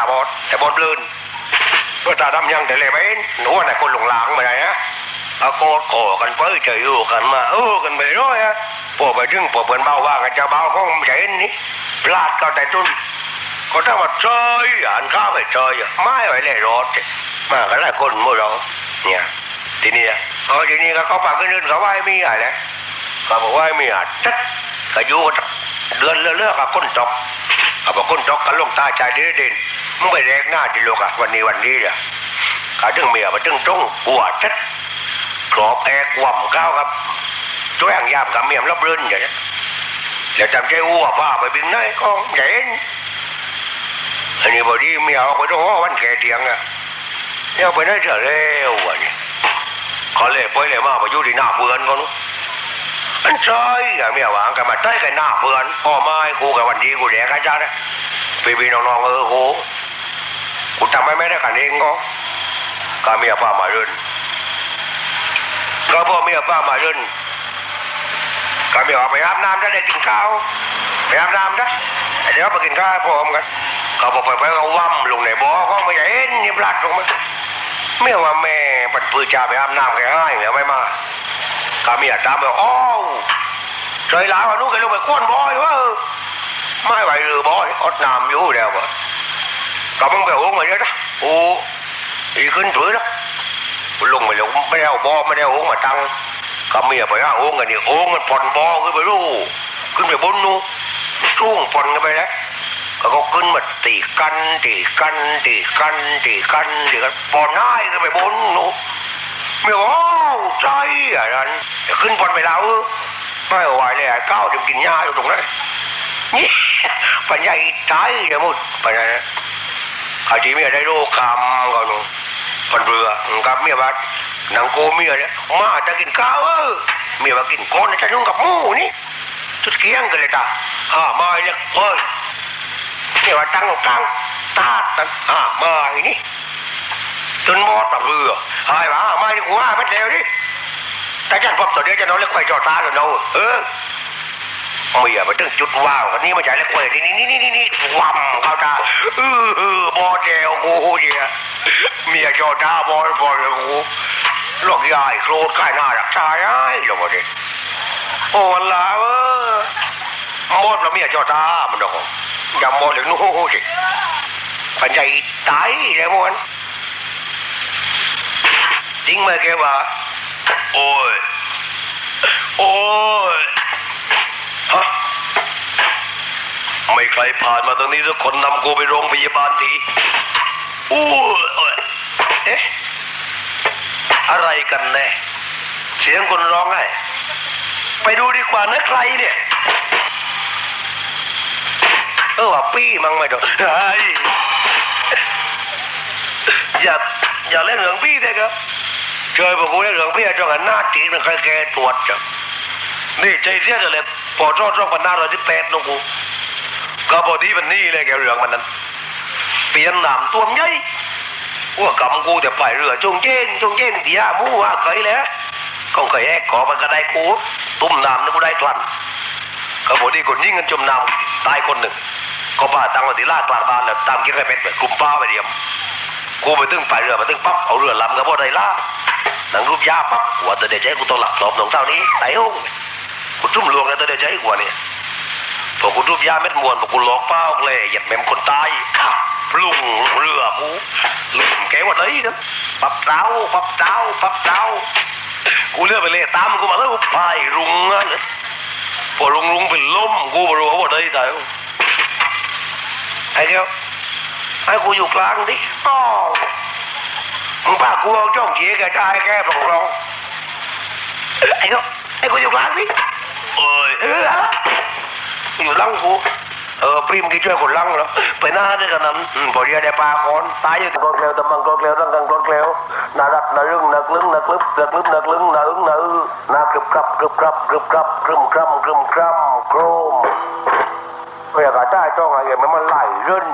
าบอดแต่บอดเบลืนเพื่อตาดำยังแต่เลยไม่ห็นหนูว่าไหนคนหลงหลางมาไหนฮะเอาโกดโกกันไปเฉยอยู่กันมาเออกันไปร้อยฮะพวกไปถึงพวกเพื่อนเบาว่ากันจะเบาก็ไม่ใช่นี่พลาดก็แต่ตุนก็ถ้าว่าเจยอ่านข้าวไปเจยอะไม่ไหวเลยรถมากันหลายคนหมู่เราเนี่ยทีนี้เออทีนี้ก็เขาปากกันอื่นเขาว่าให้มีอะไรนะเขาบอกว่าให้มีอะชัดก็อยู่กันเดือนเลือกๆกับคนตก เอาบอกคนจอกกันลงตาใจเด่นเด่นมึงไปแรกหน้าดิโลกอะวันนี้วันนี้เนี่ยขาถึงเมียมาถึงตรงหัวชัดกรอบแอกว่ำก้าวครับตัวอย่างยามกับเมียมรับเรื่นอย่างนี้เดี๋ยวจำใจหัวป้าไปบินไหนก็ใหญ่อันนี้พอดีเมียเอาไปต้องวันแก่เตียงอะเนี่ยไปได้เจอเร็ววันนี้เขาเลยไปเลยมาไปอยู่ที่หน้าเพื่อนเข อันใช่กับเมียหวังกันมาใต้กันหน้าเพื่อนพ่อไม้กูกับวันดีกูแดกกันจ้านะพี่พี่น้องๆเออกูกูทำไม่ได้กันเองก็กับเมียป้ามาเรื่นก็พ่อเมียป้ามาเรื่นกับเมียออกไปอาบน้ำได้ได้กินข้าวไปอาบน้ำนะเดี๋ยวไปกินข้าวพร้อมกันก็บอกไปไปก็ว่ำลงในบ่อก็ไม่เห็นนี่พลาดลงมาเมียว่าแม่ปัดปืนจ่าไปอาบน้ำแค่ให้เหรอไม่มา กามีอาตามบอกอ้าวใจหลาวนู้นแกลงไปก้นบอยว่าไม่ไหวหรือบอยอดน้ำอยู่แล้วบ่ก็มึงไปโอ้งมาเยอะนะโอ้อีขึ้นถือนะลงไปลงไม่ได้เอาบอไม่ได้โอ้งมาตั้งกามีไปฮะโอ้งกันนี่โอ้งมันผ่อนบอขึ้นไปรู้ขึ้นไปบนนู้นช่วงผ่อนกันไปแล้วก็ขาขึ้นมาตีกันตีกันตีกันตีกันตีกันผ่อนง่ายขึ้นไปบนนู้ นไม่โอ้ใจอะไรนั้นจะขึ้นบนไปแล้วไม่ไหวเลยไอ้ก้าวจะกินหญ้าอยู่ตรงนั้นนี่ปัญญาอีตายเดี๋ยวมุดปัญญาอาจีเมียได้โรคกรรมกันนู่นปันเรือกับเมียบัดนางโกเมียเนี่ยมาจะกินข้าวเออเมียมากินก้อนจะนุ่งกับหมูนี่ชุดเกี้ยงกันเลยตาอ่ามาเนี่ยเฮ้ยเมียว่าตั้งกลางตาดนั่นอ่ามาอีนี่ จนหมอตะเรือหายมาไม่ดีกว่าไม่เร็วดิแต่ฉันพบตัวเดียวจะนอนเล็กไฟจอตาเลยเนาะเออเมียมาถึงจุดว้าวกันนี่มาจ่ายเล็กไฟนี่นี่นี่นี่นี่วัมเข้าตาเออเออบอเจลกูเจียเมียจอตาบอลบอลกูหลอกยายโครดใกล้หน้ารักษาย้ายหรอวะดิโอ้วันลาเออหมดแล้วเมียจอตามันดอกอย่าหมดเลยนู้นสิปัญญาตายเลยมัน จริงไหมแกว่าโอ้ยโอ้ยฮะไม่ใครผ่านมาตรงนี้ทุกคนนำกูไปโรงพยาบาลทีโอ้ยเอ๊ะอะไรกันแน่เสียงคนร้องไห้ไปดูดีกว่านะใครเนี่ย เออว่าปี้มั้งไม่โดนเฮ้ยอย่าอย่าเล่นเรื่องพี่เลยครับ เจอบอกกูเล่นเรื่องพี่จังหันหน้าจีนมันใครแกตรวจจ้ะนี่ใจเสียเลยพอรอดรอดพันหน้าร้อยที่แปดนกูก็พอดีมันนี่เลยแกเรืองมันนั้นเปลี่ยนหนามตัวมใหญ่ว่ากำกูแต่ไปเรือจงเจนจงเจนที่ยามูว่าเคยแล้วก็เคยแอกขอมันก็ได้กูตุ้มน้ำนึกกูได้กลั่นก็พอดีคนยิงกันจมน้ำตายคนหนึ่งก็ป้าตั้งวันที่ลาดกลางบ้านแล้วตามกินไก่เป็ดแบบกลุ่มป้าไปเดียมกูไปตึ้งไปเรือไปตึ้งปั๊บเอาเรือลำกับพ่อไดล่า หนังรูปยาปับหัวตัวเดียวใจกูต้องหลับหลบหนองเท่านี้ไอ้องกูจุ่มลวงแล้วตัวเดียวใจหัวเนี่ยพอกูรูปยาเม็ดมวนพอกูหลอกเป้าเลยหยียดแมมคนตายขับลุงเรือกูลุงแกว่าเลยนะปับเต้าปับเต้าปับเต้ากูเลือกไปเลยตามกูมาแล้วพายรุงอะนี่ยพอลุงลุงเป็นล้มกูบรู้ว่าได้แต่ไอ้เดียวให้กูอยู่กลางดิอ้าว มึงพากูเอาจ้องเฉียแกได้แกปกครองไอ้ก็ให้กูอยู่กลางดิเอ้ยเอออะไรอยู่หลังกูเออปริมกี่ช่วยคนหลังเหรอไปหน้าด้วยกันนั้นอืมพอเรียได้ปลาคอนตายอยู่กองเกลียวตะมังกองเกลียวตั้งกังกองเกลียวน่ารักน่ารึงน่าลึงน่าลึบน่าลึบน่าลึงน่าอึ้งน่าอื้อน่ากรึบกรับกรึบกรับกรึบกรับกรึมกรัมกรึมกรัมโครมเวลาได้จ้องอะไรมันมันไหลเรื่น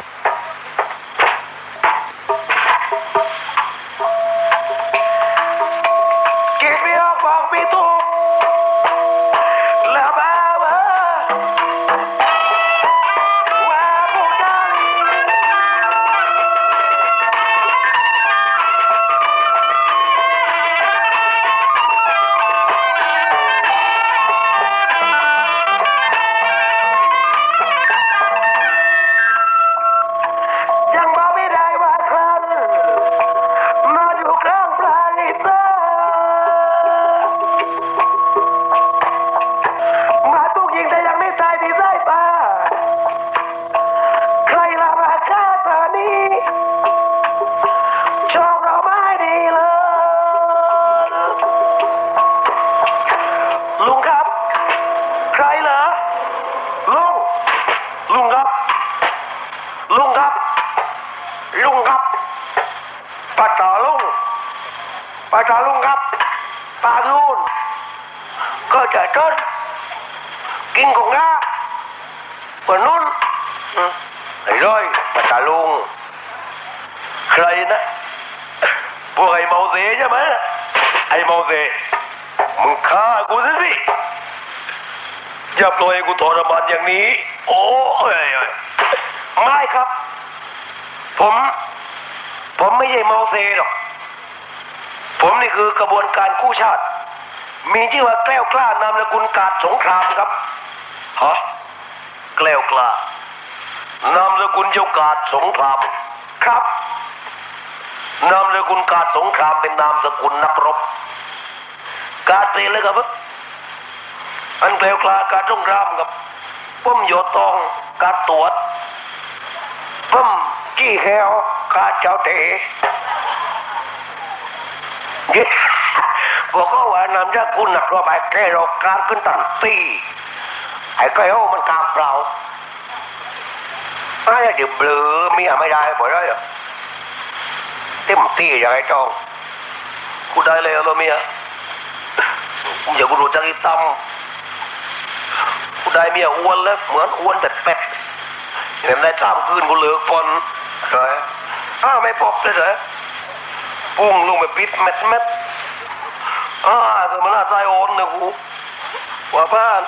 ใครนะ พวกไอ้เมาเสใช่ไหมไอ้เมาเสมึงฆ่ากูซะสิอย่าปล่อยกูทรมานอย่างนี้ โอ้ยไม่ครับ ผม ผมไม่ใช่เมาเซหรอก ผมนี่คือกระบวนการกู้ชาติ มีชื่อว่าแกล้วกล้านามสกุลกาดสงครามครับฮะแกล้วกล้านามสกุลเจ้ากาดสงครามครับ นามสกุลกาดสงครามเป็นนามสกุลนักรบ กาดเป็นเลยครับอันแกล้วกลากาดสงครามครับป้มโยตองกาดตรวจพึ่มจี้แฮวกาเจ้าเต๋ยึดบอกว่านำจากคุณนักรบไอ้แกเราการขึ้นตันตีไอ้แกโอ้มันกาเปล่าไอ้เดี๋ยวเบลอมียไม่ได้บ่ได้เหรอ เต็มที่อย่างไอ้จองกูได้เลยเหรอเมียอย่ากูรู้จักอีตั้มกูได้เมียอ้วนแล้วเหมือนอ้วนเป็ดเป็ดๆเห็นได้ข้ามคืนกูเหลือกปนเลยอ้าวไม่ปบเลยเหรอปุ้งลงไปปิดเม็ดเม็ดอ้าคือมันน่าใจโอนนะกูว่าบ้าน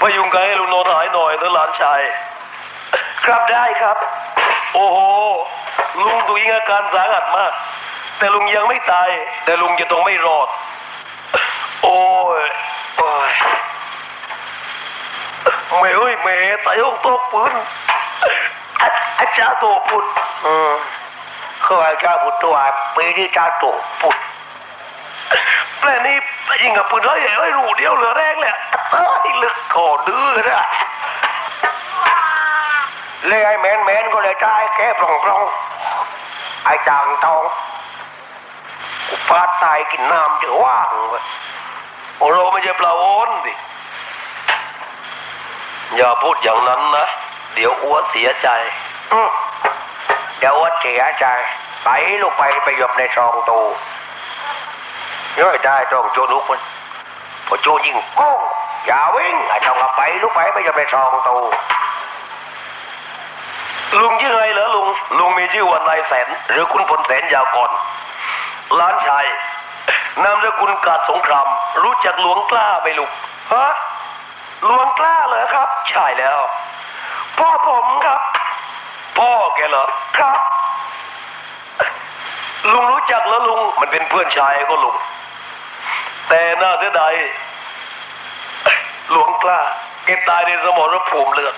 พยุงไกให้ลุงโนนหายหน่อยนะหลานชาย ครับได้ครับ โอ้โหลุงตัวยิงอาการสาหัสมาก แต่ลุงยังไม่ตาย แต่ลุงจะต้องไม่รอด โอ้ยโอ้ยแม่เอ้ยแม่ตายองโต๊ะปืนอาจารย์โตปุดอืมเขาอาจารย์ปุดตัวปีที่อาจารย์โตปุดแปลนี่ยิงกับปืนเฮ้ยเฮ้ยรูเดียวเหลือแรงเลยเฮ้ยลึกคอดื้อนะ เลยไอ้แมนแมนก็เลยตายแค่ปล่องปล่องไอ้จางทองกูฟาดตายกินน้ำจะว่างเว้ยโอ้โหไม่ใช่ปลาโอนดิอย่าพูดอย่างนั้นนะ เดี๋ยวอ้วเสียใจเดี๋ยวอ้วเสียใจไปลูกไปไปหยบในซองตูย่อยได้ต้องโจลุกมันพอโจยิงโป้งอย่าวิ่งไอ้ต้องกลับไปลูกไปไปหยบในซองตู ลุงชื่ออะไรเหรอลุงลุงมีชื่อว่านายแสน หรือคุณพลแสนยาวก่อนหล้านชายนามสกุลกาดสงคราม รู้จักหลวงกล้าไหมลูกฮะหลวงกล้าเหรอครับ ใช่แล้ว พ่อผมครับ พ่อแกเหรอครับลุงรู้จักแล้วลุงมันเป็นเพื่อนชายก็ลุง แต่น่าเสียดายหลวงกล้าแกตายในสมรภูมิเลือด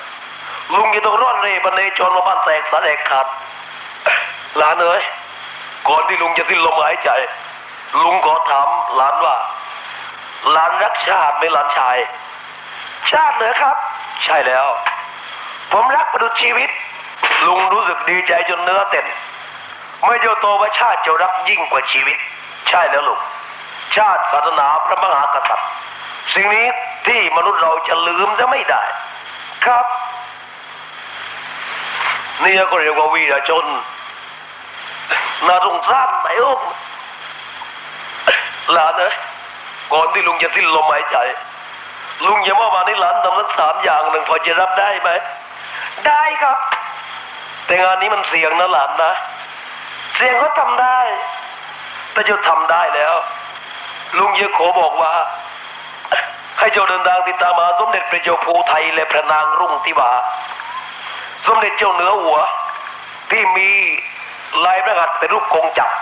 ลุงจะต้องร่อนเร่บันในจนมาบ้านแตกสาแตกขาดหลานเอ้ยก่อนที่ลุงจะสิ้นลมหายใจ ลุงขอถามหลานว่า หลานรักชาติไหมหลานชาย ชาติเหรอครับ ใช่แล้ว ผมรักประดุจชีวิต ลุงรู้สึกดีใจจนเนื้อเต้นไม่เจ้าโตว่าชาติจะรักยิ่งกว่าชีวิต ใช่แล้วลูกชาติศาสนาพระมหากษัตริย์ สิ่งนี้ที่มนุษย์เราจะลืมจะไม่ได้ ครับ นี่ก็เรียกว่าวีรชนน่าสงสารไหนโอ้หลานเอ้ก่อนที่ลุงจะสิ้นลมหายใจ ลุงอย่าว่ามาในหลานทำสักสามอย่างหนึ่งพอจะรับได้ไหม ได้ครับ แต่งานนี้มันเสี่ยงนะหลานนะ เสี่ยงก็ทำได้ แต่เจะทำได้แล้ว ลุงเยอะโขบอกว่า ให้เจ้าเดินทางติดตามหาสมเด็จพระเจ้าภูไทยและพระนางรุ่งทิวา สมเด็จเจ้าเหนือหัว ที่มีลายพระหัตเป็นรูปกงจักร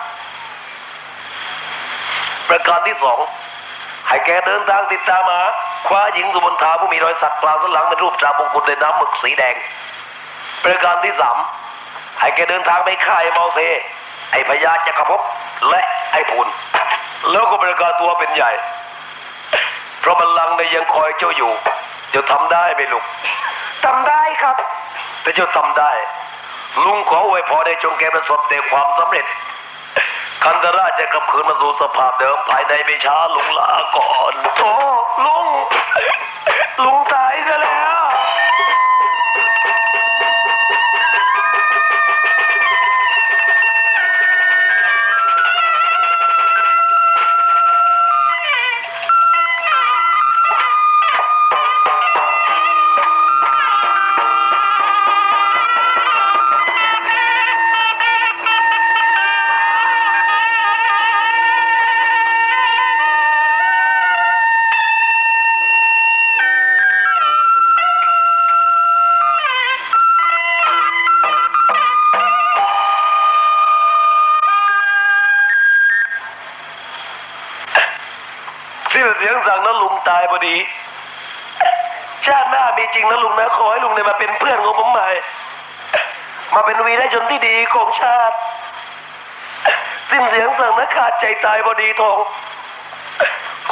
ประการที่สองให้แกเดินทางติดตามหาคว้าหญิงสุบนทาผู้มีรอยสักกลางสันหลังเป็นรูปตรามงกุฎในน้ำหมึกสีแดง ประการที่สามให้แกเดินทางไปฆ่าไอ้เมาเซ ไอ้พญาจักรภพและไอ้พูนแล้วก็ประกาศตัวเป็นใหญ่ เพราะบัลลังก์ในยังคอยเจ้าอยู่จ้าทำได้ไหมลูกทำได้ครับ แต่เจ้าทำได้ ลุงขออวยพรให้จงแกประสบแต่ความสำเร็จ คันธราชจะกลับคืนมาสู่สภาพเดิมภายในไม่ช้าลุงลาก่อนโอ้ลุงลุงตายซะแล้ว ชื่อเสียงสั่งนะลุงตายพอดี ชาติหน้ามีจริงนะลุงนะขอให้ลุงเนี่ยมาเป็นเพื่อนของผมใหม่ มาเป็นวีได้จนที่ดีของชาติ สิ้นเสียงสั่งนะขาดใจตายพอดีทอง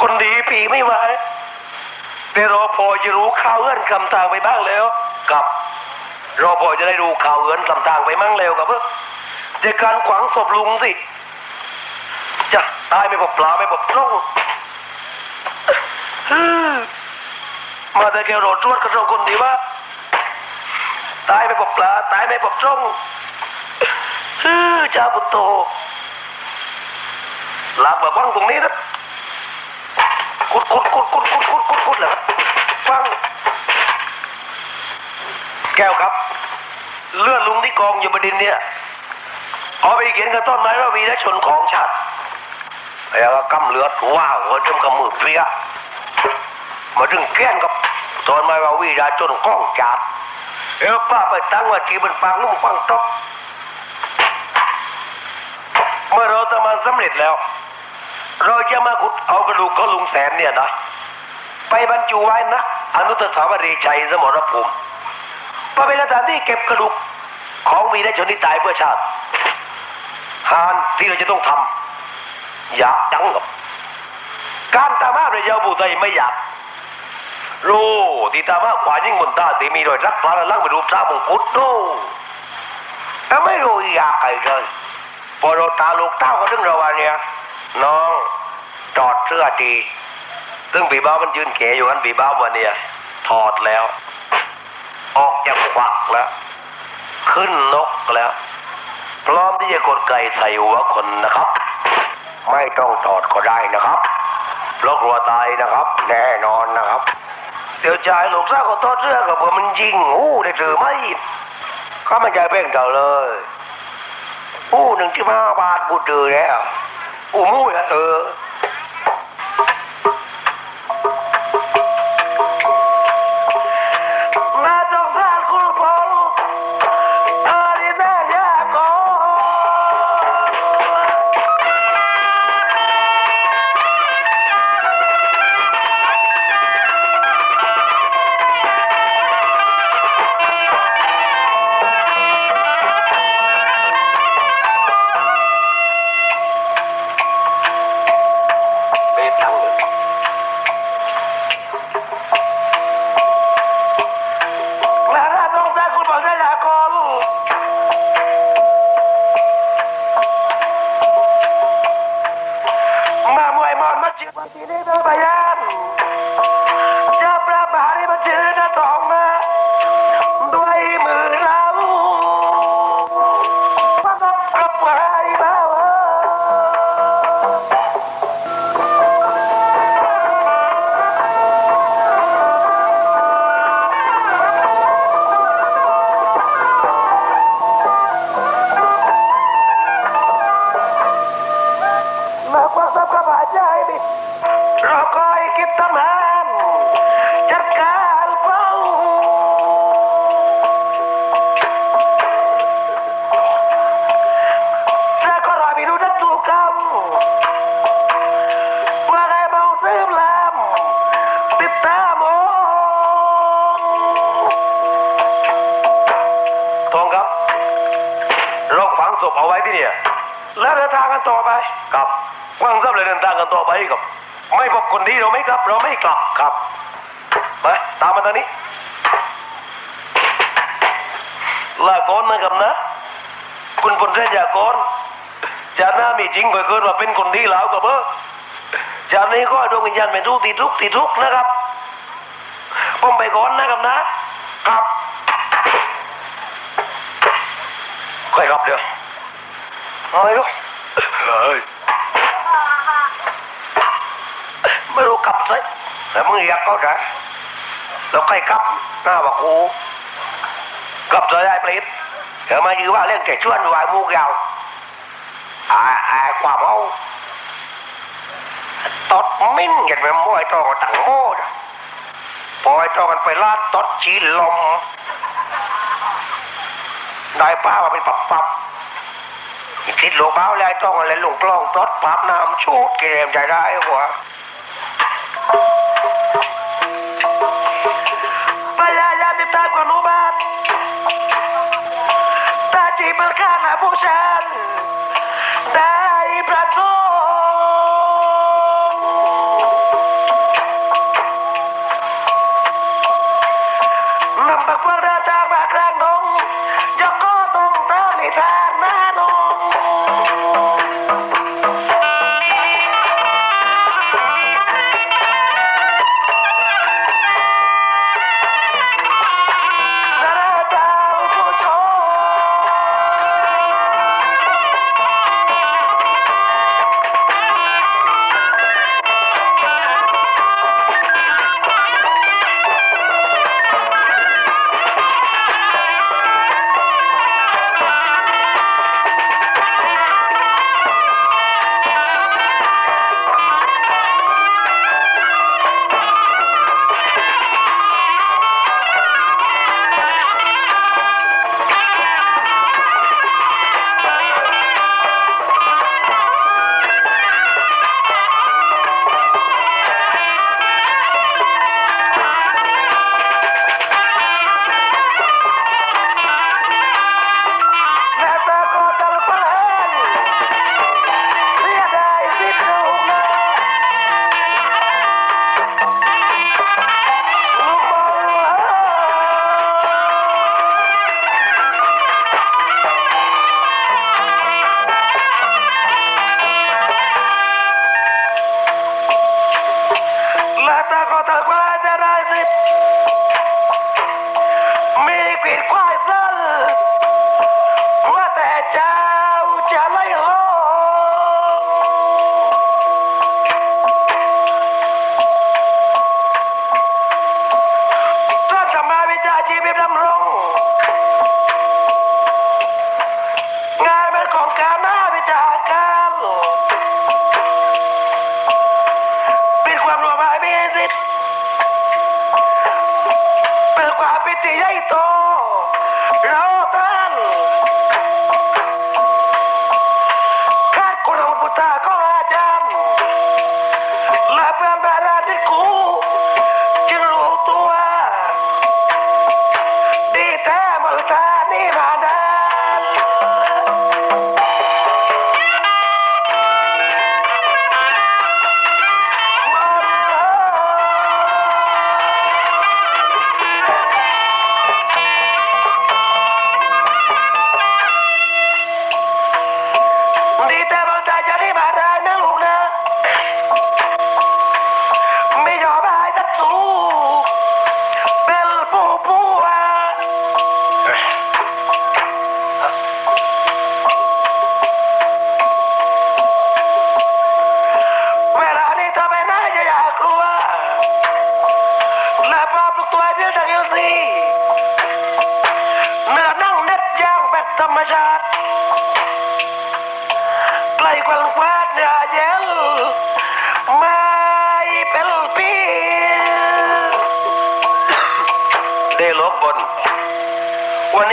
คนดีผีไม่ไหวแต่รอพอจะรู้ข่าวเอื้อนคำต่างไปบ้างแล้วกับรอพอจะได้รู้ข่าวเอื้อนคำต่างไปมั่งแล้วกับเพื่อจะการขวางศพลุงสิจะตายไม่พบปลาไม่พบพลุ่ง มาแต่แค่รถรวดกับเราคนดีว่าตายไม่พบปลาตายไม่พบตรงฮึ่มจ้าบุตโตหลักแบบว่างตรงนี้นะกุดกุดกุดกุดกุดกุดกุดกุดเหรอครับฟัง แก้วครับ เลือดลุงที่กองอยู่บนดินเนี่ยเอาไปเขียนกับต้นไม้ว่าวีรชนของชาติแล้วก็กำเลือดว้าวหัวจมกำมือเปรี้ย มาถึงแก้นกับต้นไม้ว่าวีรชนของชาติเออป้าไปตั้งว่าที่บนปางนุ่มฟังตกเมื่อเราทำมันสำเร็จแล้ว เราจะมาขุดเอากระดูกของลุงแสนเนี่ยนะไปบรรจุไว้นะอนุสาวรีย์ชัยสมรภูมิเพื่อเป็นสถานที่เก็บกระดูกของวีรชนที่ตายเพื่อชาติหานที่เราจะต้องทำอยากจังกับการตามหาพระเจ้าบุตรไม่อยาก รู้ที่ตามาขวายิ่งบนตาที่มีรอยรักพลาดล่างเป็นรูปสามงกุฎดูแต่ไม่รู้อยากใครเลยพอเราตาลูกเต้าก็ถึงเราว่าเนี่ยน้องจอดเสื้อทีซึ่งปีบ้ามันยืนเขยอยู่กันปีบ้าวันเนี่ยถอดแล้ว ออกจากขวักแล้ว ขึ้นนกแล้ว พร้อมที่จะกดไก่ใส่หัวคนนะครับ ไม่ต้องถอดก็ได้นะครับเพราะกลัวตายนะครับ แน่นอนนะครับ เดี๋ยวชายหลกซ่าก็ทอดเสื้อกับเบอมันยิงอู้ได้ถือไหมข้าไม่ใจเป่งเก่าเลยอู้หนึ่งที่มาบาทบูดือแล้วอู้มู่อะเออ ทางกันต่อไปครับว่างซับเลยเดินทางกันต่อไปครับ ไม่พบคนดีเราไม่กลับ เราไม่กลับครับไปตามมาทางนี้ลาก่อนนะครับนะ คุณพลเส้นยากรจากหน้ามีจริงไปเกิดว่าเป็นคนดีแล้วกับเบอร์จากนี้ก็ให้ดวงวิญญาณเป็นทุกข์ติดทุกข์ติดทุกข์นะครับผมไปก่อนนะครับนะ ครับค่อยครับเดี๋ยวไม่รู้เฮ้ยไม่รู้กลับสิ แต่มึงอยากก็ได้แล้วใครกับหน้าบอกกูกับจะได้ปลิดเดี๋ยวมายือว่าเรื่องแก่ชวนวายมูกยาวอาอาความเอาตดมิ้นอย่างไปมวยตองต่างโม่ปล่อยตองกันไปลาดตดจีลมได้ป้ามาเป็นปับปับคิดหลวงเบ้าแล้วต้องอะไรหลวงกล้องตดปราบน้ำชูดเกมใจได้หัว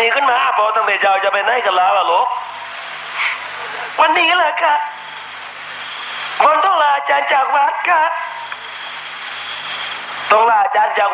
นีขึ้นมาพอตั้งแต่เจ้าจะไปไหนกันลาวะลูกวันนี้แหละค่ะมันต้องลาอาจารย์จากวัดค่ะต้องลาอาจารย์จาก